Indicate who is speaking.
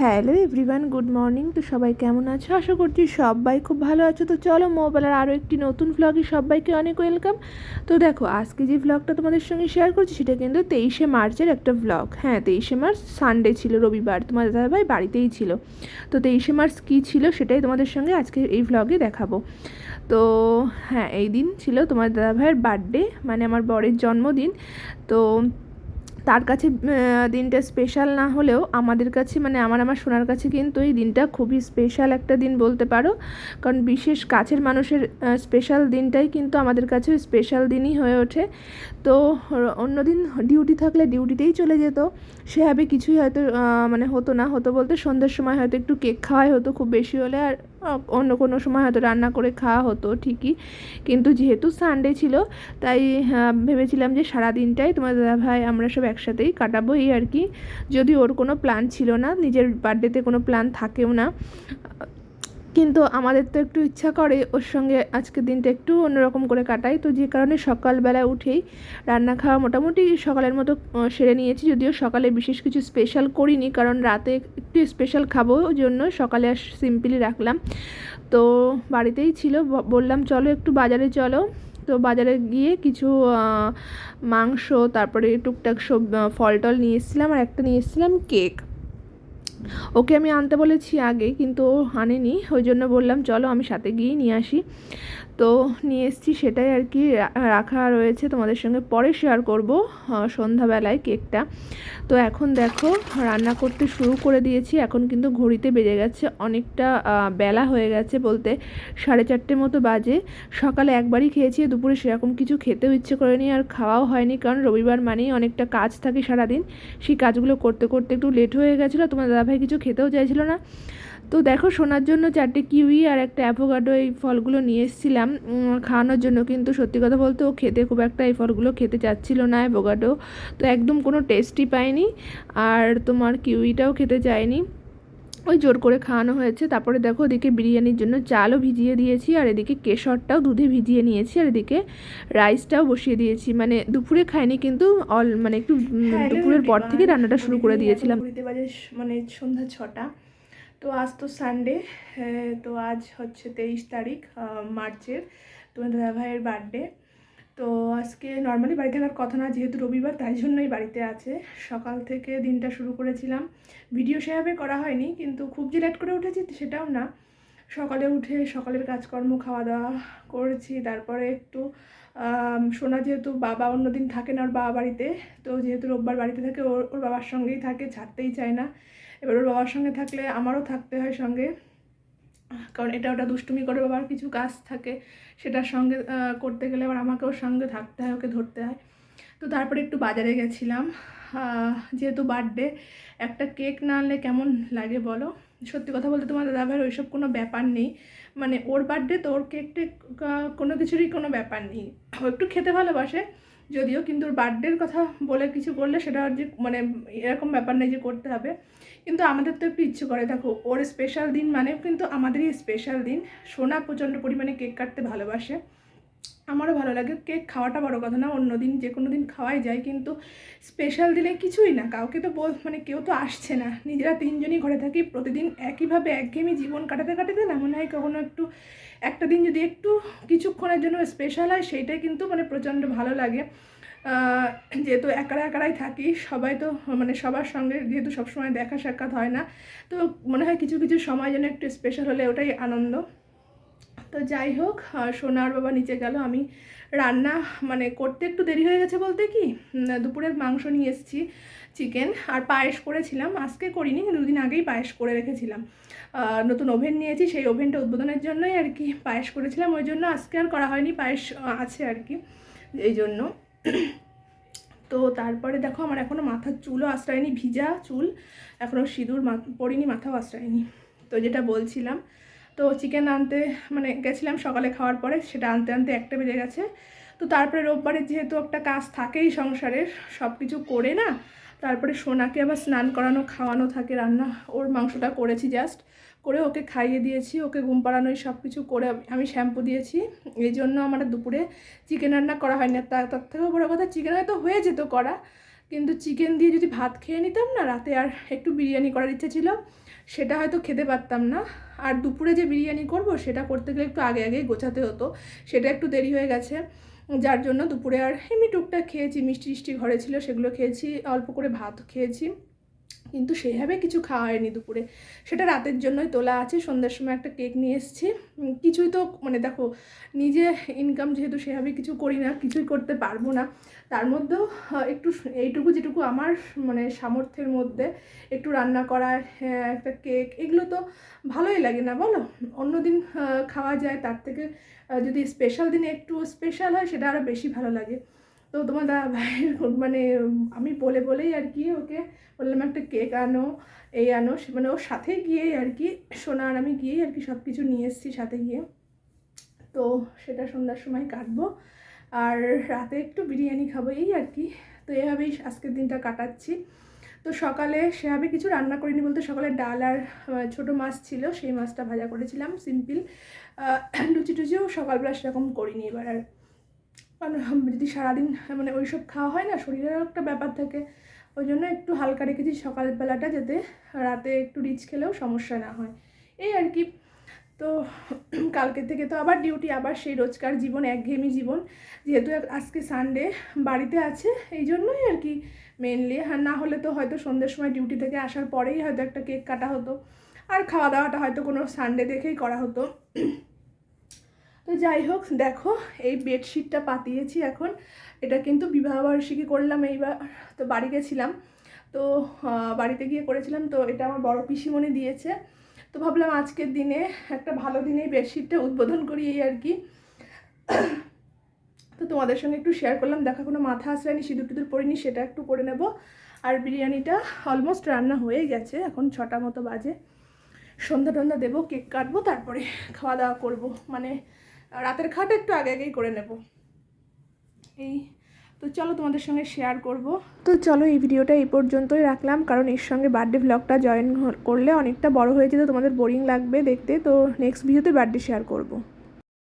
Speaker 1: Hello everyone good morning তো সবাই কেমন আছো? আশা করছি সবাই খুব ভালো আছো। তো চলো মোবাইলের আরও একটি নতুন ভ্লগে সবাইকে অনেক ওয়েলকাম তো দেখো, আজকে যে ভ্লগটা তোমাদের সঙ্গে শেয়ার করছি, সেটা কিন্তু তেইশে মার্চের একটা ভ্লগ হ্যাঁ তেইশে মার্চ সানডে ছিল, রবিবার। তোমার দাদাভাই বাড়িতেই ছিল। তো তেইশে মার্চ কী ছিল, সেটাই তোমাদের সঙ্গে আজকে এই ভ্লগে দেখাবো। তো হ্যাঁ এই দিন ছিল তোমার দাদাভাইয়ের বার্থডে মানে আমার বরের জন্মদিন। তো তার কাছে দিনটা স্পেশাল না হলেও আমাদের কাছে মানে আমার আমার সোনার কাছে কিন্তু এই দিনটা খুবই স্পেশাল একটা দিন বলতে পারো। কারণ বিশেষ কাছের মানুষের স্পেশাল দিনটাই কিন্তু আমাদের কাছে স্পেশাল দিনই হয়ে ওঠে। তো অন্য দিন ডিউটি থাকলে ডিউটিতেই চলে যেত। সেভাবে কিছুই হয়তো মানে হতো না। হতো বলতে সন্ধ্যের সময় হয়তো একটু কেক খাওয়াই হতো খুব বেশি হলে। আর অন্য কোনো সময় হয়তো রান্না করে খাওয়া হতো, ঠিকই। কিন্তু যেহেতু সানডে ছিল, তাই ভেবেছিলাম যে সারা দিনটাই তোমার দাদা ভাই আমরা সব একসাথেই কাটাবো এই আর কি। যদি ওর কোনো প্ল্যান ছিল না, নিজের বার্থডেতে কোনো প্ল্যান থাকেও না। কিন্তু আমাদের তো একটু ইচ্ছা করে ওর সঙ্গে আজকের দিনটা একটু অন্যরকম করে কাটাই। তো যে কারণে সকালবেলা উঠেই রান্না খাওয়া মোটামুটি সকালের মতো সেরে নিয়েছি। যদিও সকালে বিশেষ কিছু স্পেশাল করিনি, কারণ রাতে একটু স্পেশাল খাব ওই জন্য সকালে আর সিম্পলি রাখলাম। তো বাড়িতেই ছিল বললাম চলো একটু বাজারে চলো। তো বাজারে গিয়ে কিছু মাংস, তারপরে টুকটাক সব ফল টল নিয়ে এসেছিলাম আর একটা নিয়ে এসেছিলাম কেক ওকে আমি আনতে বলেছি আগে, কিন্তু ও আনেনি। ওই জন্য বললাম, চলো আমি সাথে গিয়েই নিয়ে আসি। তো নিয়ে এসেছি সেটাই আর কি। রাখা রয়েছে তোমাদের সঙ্গে। পরে শেয়ার করব সন্ধ্যাবেলায় কেকটা। তো এখন দেখো, রান্না করতে শুরু করে দিয়েছি। এখন কিন্তু ঘড়িতে বেজে গেছে অনেকটা বেলা হয়ে গেছে বলতে সাড়ে চারটে মতো বাজে। সকালে একবারই খেয়েছি, দুপুরে সেরকম কিছু খেতেও ইচ্ছে করেনি আর খাওয়াও হয়নি কারণ রবিবার মানেই অনেকটা কাজ থাকে সারাদিন। সেই কাজগুলো করতে করতে একটু লেট হয়ে গেছিল। তোমার দাদাভাই কিছু খেতেও চাইছিল না। তো দেখো শোনার জন্য চারটে কিউই আর একটা অ্যাভোকাডো এই ফলগুলো নিয়ে এসেছিলাম। খাওয়ানোর জন্য কিন্তু সত্যি কথা বলতে ও খেতে খুব একটা এই ফলগুলো খেতে চাচ্ছিল না অ্যাভোকাডো। তো একদম কোনো টেস্টই পায়নি আর তোমার কিউইটাও খেতে চায়নি ওই জোর করে খাওয়ানো হয়েছে। তারপরে দেখো ওদিকে বিরিয়ানির জন্য চালও ভিজিয়ে দিয়েছি আর এদিকে কেশরটাও দুধে ভিজিয়ে নিয়েছি আর এদিকে রাইসটাও বসিয়ে দিয়েছি। মানে দুপুরে খাইনি কিন্তু অল মানে একটু দুপুরের পর থেকে রান্নাটা শুরু করে দিয়েছিলাম। বাজে মানে সন্ধ্যা ছটা। তো আজ তো সানডে তো আজ হচ্ছে তেইশ তারিখ মার্চের তোমার দাদা ভাইয়ের বার্থডে তো আজকে নর্মালি বাড়িতে থাকার কথা না, যেহেতু রবিবার, তাই জন্যই বাড়িতে আছে। সকাল থেকে দিনটা শুরু করেছিলাম। ভিডিও সেভাবে করা হয়নি, কিন্তু খুব যে লেট করে উঠেছি সেটাও না। সকালে উঠে সকালের কাজকর্ম খাওয়া দাওয়া করেছি, তারপরে একটু সোনা যেহেতু বাবা অন্যদিন থাকে না ওর বাবা বাড়িতে, তো যেহেতু রোববার বাড়িতে থাকে, ওর ওর বাবার সঙ্গেই থাকে, ছাড়তেই চায় না। এবার ওর বাবার সঙ্গে থাকলে আমারও থাকতে হয় সঙ্গে। কারণ এটা ওটা দুষ্টুমি করে বাবার কিছু কাজ থাকে, সেটার সঙ্গে করতে গেলে আবার আমাকেও সঙ্গে থাকতে হয়, ওকে ধরতে হয়। তো তারপরে একটু বাজারে গেছিলাম। যেহেতু বার্থডে একটা কেক না আনলে কেমন লাগে বলো? সত্যি কথা বলতে তোমার দাদাভাইয়ের ওইসব কোনো ব্যাপার নেই। মানে ওর বার্থডে তো ওর কেক টেক আহ, কোনো কিছুরই কোনো ব্যাপার নেই। ও একটু খেতে ভালোবাসে যদিও কিন্তু ওর বার্থডের কথা বলে কিছু করলে সেটা যে মানে এরকম ব্যাপার নেই যে করতে হবে। কিন্তু আমাদের তো একটু ইচ্ছে করে দেখো ওর স্পেশাল দিন মানে কিন্তু আমাদেরই স্পেশাল দিন। সোনা প্রচণ্ড পরিমাণে কেক কাটতে ভালোবাসে। আমারও ভালো লাগে। কেক খাওয়াটা বড় কথা না অন্য দিন যে কোনো দিন খাওয়াই যায়, কিন্তু স্পেশাল দিলে কিছুই না। কাউকে তো বল মানে কেউ তো আসছে না। নিজেরা তিনজনই ঘরে থাকি, প্রতিদিন একইভাবে একঘেয়েমি জীবন কাটাতে কাটাতে না, মনে হয় কখনো একটু, একটা দিন যদি একটু কিছুক্ষণের জন্য স্পেশাল হয়, সেইটাই কিন্তু মানে প্রচণ্ড ভালো লাগে। যেহেতু একারা একারাই থাকি, সবাই তো মানে সবার সঙ্গে যেহেতু সবসময় দেখা সাক্ষাৎ হয় না, তো মনে হয় কিছু কিছু সময় যেন একটু স্পেশাল হলে ওটাই আনন্দ। তো যাই হোক সোনার বাবা নিচে গেল। আমি রান্না মানে করতে একটু দেরি হয়ে গেছে বলতে কি উম, দুপুরের মাংস নিয়ে এসেছি চিকেন আর পায়েস করেছিলাম। আজকে করিনি দুদিন আগেই পায়েস করে রেখেছিলাম। নতুন ওভেন নিয়েছি সেই ওভেনটা উদ্বোধনের জন্যই আর কি পায়েস করেছিলাম। ওই জন্য আজকে আর করা হয়নি পায়েস আছে আর কি এই জন্য। তো তারপরে দেখো আমার এখনও মাথার চুলও আশ্রয়নি ভিজা চুল। এখনও সিঁদুর মা- পরিনি মাথাও আশ্রয়নি। তো যেটা বলছিলাম তো চিকেন আনতে মানে গেছিলাম সকালে খাওয়ার পরে, সেটা আনতে আনতে একটা বেজে গেছে। তো তারপরে রোববারে যেহেতু একটা কাজ থাকেই সংসারের সব কিছু করে না, তারপরে সোনাকে আবার স্নান করানো, খাওয়ানো থাকে, রান্না, ওর মাংসটা করেছি জাস্ট করে ওকে খাইয়ে দিয়েছি, ওকে ঘুম পাড়ানো, এই সব কিছু করে আমি শ্যাম্পু দিয়েছি। এই জন্য আমার দুপুরে চিকেন রান্না করা হয়নি। তার তার থেকেও বড়ো কথা চিকেন হয়তো হয়ে যেত করা, কিন্তু চিকেন দিয়ে যদি ভাত খেয়ে নিতাম না, রাতে আর একটু বিরিয়ানি করার ইচ্ছে ছিল। সেটা হয়তো খেতে পারতাম না। আর দুপুরে যে বিরিয়ানি করব, সেটা করতে গেলে একটু আগে আগেই গোছাতে হতো। সেটা একটু দেরি হয়ে গেছে। যার জন্য দুপুরে আর এমনি টুকটাক খেয়েছি, মিষ্টি মিষ্টি ঘরে ছিল সেগুলো খেয়েছি, অল্প করে ভাত খেয়েছি। কিন্তু সেভাবে কিছু খাওয়া হয়নি দুপুরে। সেটা রাতের জন্যই তোলা আছে সন্ধ্যার সময় একটা কেক নিয়ে এসেছি। কিছুই তো মানে দেখো নিজে ইনকাম যেহেতু সেভাবে কিছু করি না কিছুই করতে পারব না। তার মধ্যেও একটু এইটুকু যেটুকু আমার মানে সামর্থ্যের মধ্যে একটু রান্না করা হ্যাঁ, একটা কেক এগুলো তো ভালোই লাগে না বলো? অন্যদিন আহ, খাওয়া যায় তার থেকে যদি স্পেশাল দিনে একটু স্পেশাল হয় সেটা আরও বেশি ভালো লাগে। তো তোমার দাদা ভাইয়ের মানে আমি বলে বলেই আর কি ওকে বললাম, একটা কেক আনো, এই আনো। সে মানে ওর সাথে গিয়েই আর কি, সোনা আর আমি গিয়েই আর কি সব কিছু নিয়ে এসেছি সাথে গিয়ে। তো সেটা সন্ধ্যার সময় কাটবো। আর রাতে একটু বিরিয়ানি খাব, এই আর কি। তো এভাবেই আজকের দিনটা কাটাচ্ছি। তো সকালে সেভাবে কিছু রান্না করিনি বলতে, সকালে ডাল আর ছোটো মাছ ছিল, সেই মাছটা ভাজা করেছিলাম, সিম্পল। লুচি টুচিও সকালবেলা সেরকম করিনি এবার আর। কারণ যদি সারাদিন মানে ওই সব খাওয়া হয় না, শরীরেরও একটা ব্যাপার থাকে। ওই জন্য একটু হালকা রেখেছি সকালবেলাটা যাতে রাতে একটু রিচ খেলেও সমস্যা না হয়। এই আর কি। তো কালকে থেকে তো আবার ডিউটি, আবার সেই রোজকার জীবন, একঘেয়েমি জীবন। যেহেতু আজকে সানডে বাড়িতে আছে, এই জন্যই আর কি মেনলি আর না হলে তো হয়তো সন্ধ্যের সময় ডিউটি থেকে আসার পরেই হয়তো একটা কেক কাটা হতো। আর খাওয়া দাওয়াটা হয়তো কোনো সানডে দেখেই করা হতো। তো যাই হোক, দেখো, এই বেডশিটটা পাতিয়েছি এখন। এটা কিন্তু বিবাহবার্ষিকী করলাম এইবার, তো বাড়ি গেছিলাম। তো বাড়িতে গিয়ে করেছিলাম, তো এটা আমার বড় পিসিমণি দিয়েছে। তো ভাবলাম আজকের দিনে একটা ভালো দিনে এই বেডশিটটা উদ্বোধন করি এই আর কি। তো তোমাদের সঙ্গে একটু শেয়ার করলাম, দেখা কোনো মাথা আসলানি সিঁদুর টিঁদুর পরিনি, সেটা একটু করে নেব। আর বিরিয়ানিটা অলমোস্ট রান্না হয়ে গেছে, এখন ছটা মতো বাজে। সন্ধ্যা টন্ধা দেবো, কেক কাটবো, তারপরে খাওয়া দাওয়া করব মানে রাতের খাট একটু আগে আগেই করে নেব। এই, তো চলো তোমাদের সঙ্গে শেয়ার করব। তো চলো এই ভিডিওটা এই পর্যন্তই রাখলাম, কারণ এর সঙ্গে বার্থডে ব্লগটা জয়েন করলে অনেকটা বড় হয়ে যেত, তোমাদের বোরিং লাগবে দেখতে, তো নেক্সট ভিডিওতে বার্থডে শেয়ার করব।